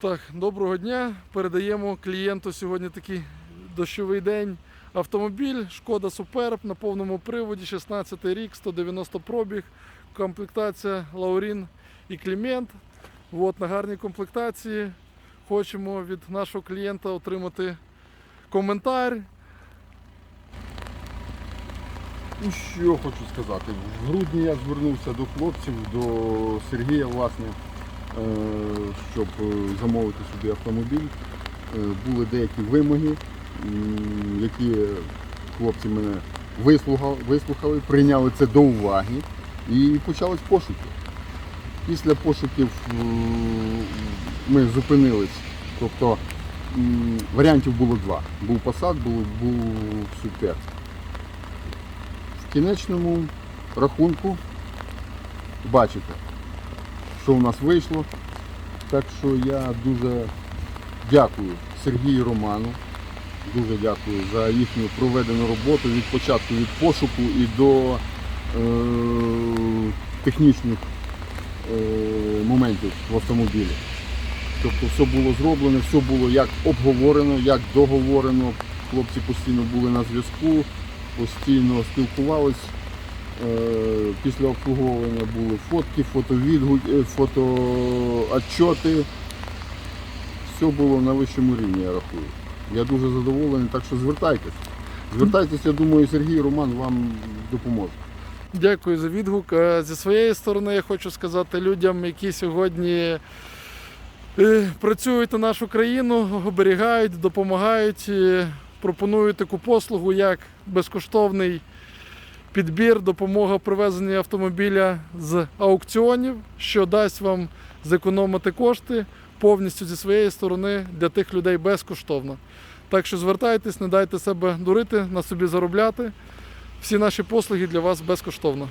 Так, доброго дня. Передаємо клієнту сьогодні такий дощовий день. Автомобіль Шкода Суперб на повному приводі, 16 рік, 190 пробіг, комплектація Лаурін і Клімент. От, на гарній комплектації. Хочемо від нашого клієнта отримати коментар. Ну що хочу сказати. В грудні я звернувся до хлопців, до Сергія, власне, е, щоб е, замовити собі автомобіль. Е, Були деякі вимоги, які хлопці мене вислухали, прийняли це до уваги і почались пошуки. Після пошуків е, ми зупинились. Тобто варіантів було два. Був Passat, був, був Super. В кінечному рахунку бачите, що у нас вийшло. Так що я дуже дякую Сергію Роману, дуже дякую за їхню проведену роботу від початку від пошуку і до е, технічних е, моментів в автомобілі. Тобто все було зроблено, все було як обговорено, як договорено. Хлопці постійно були на зв'язку, постійно спілкувались. Е, Після обслуговування були фотки, фотовідгуки, фотоотчоти. Все було на вищому рівні, я рахую. Я дуже задоволений, так що звертайтесь. Звертайтесь, я думаю, Сергій Роман вам допоможе. Дякую за відгук. Е, Зі своєї сторони я хочу сказати людям, які сьогодні е, працюють на нашу країну, оберігають, допомагають, е, пропонують таку послугу, як безкоштовний підбір, допомога привезення автомобіля з аукціонів, що дасть вам зекономити кошти повністю зі своєї сторони для тих людей безкоштовно. Так що звертайтесь, не дайте себе дурити, на собі заробляти. Всі наші послуги для вас безкоштовно.